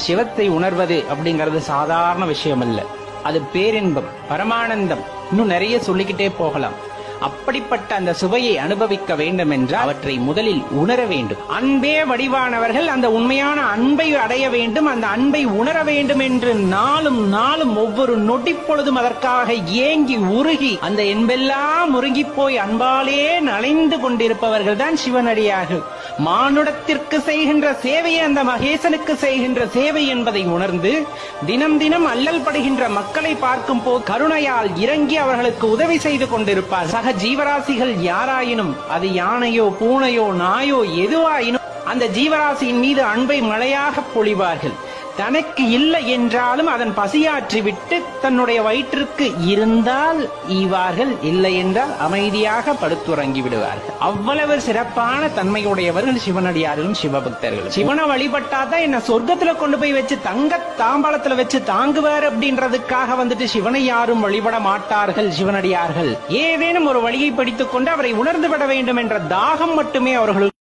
சிவத்தை உணர்வது அப்படிங்கிறது சாதாரண விஷயம் அல்ல அது பேரின்பம் பரமானந்தம். இன்னும் நிறைய சொல்லிக்கிட்டே போகலாம். அப்படிப்பட்ட அந்த சுவையை அனுபவிக்க வேண்டும் என்றால் அவற்றை முதலில் உணர வேண்டும். அன்பே வடிவானவர்கள் அந்த உண்மையான அன்பை அடைய வேண்டும் அந்த அன்பை உணர வேண்டும் என்று நாளும் நாளும் ஒவ்வொரு நொடி பொழுதும் அதற்காக ஏங்கி உருகி அந்த என்பெல்லாம் உருகி போய் அன்பாலே நலைந்து கொண்டிருப்பவர்கள் தான் சிவனடியார்கள். மானுடத்திற்கு செய்கின்ற சேவையை அந்த மகேசனுக்கு செய்கின்ற சேவை என்பதை உணர்ந்து தினம் தினம் அல்லல் படுகின்ற மக்களை பார்க்கும் போது கருணையால் இறங்கி அவர்களுக்கு உதவி செய்து கொண்டிருப்பார் சக ஜீவராசிகள் யாராயினும் அது யானையோ பூனையோ நாயோ எதுவாயினும் அந்த ஜீவராசியின் மீது அன்பை மழையாக பொழிவார்கள். தனக்கு இல்லை என்றாலும் அதன் பசியாற்றி விட்டு தன்னுடைய வயிற்றுக்கு இருந்தால் ஈவார்கள் இல்லை என்றால் அமைதியாக படுத்துறங்கி விடுவார்கள். அவ்வளவு சிறப்பான தன்மையுடையவர்கள் சிவனடியார்களும் சிவபக்தர்கள் சிவனை வழிபட்டாதான் என்ன சொர்க்கத்துல கொண்டு போய் வச்சு தங்க தாம்பாளத்துல வச்சு தாங்குவார் அப்படின்றதுக்காக வந்துட்டு சிவனை யாரும் வழிபட மாட்டார்கள் சிவனடியார்கள். ஏதேனும் ஒரு வழியை படித்துக் கொண்டு அவரை உணர்ந்து விட வேண்டும் என்ற தாகம் மட்டுமே அவர்களுக்கு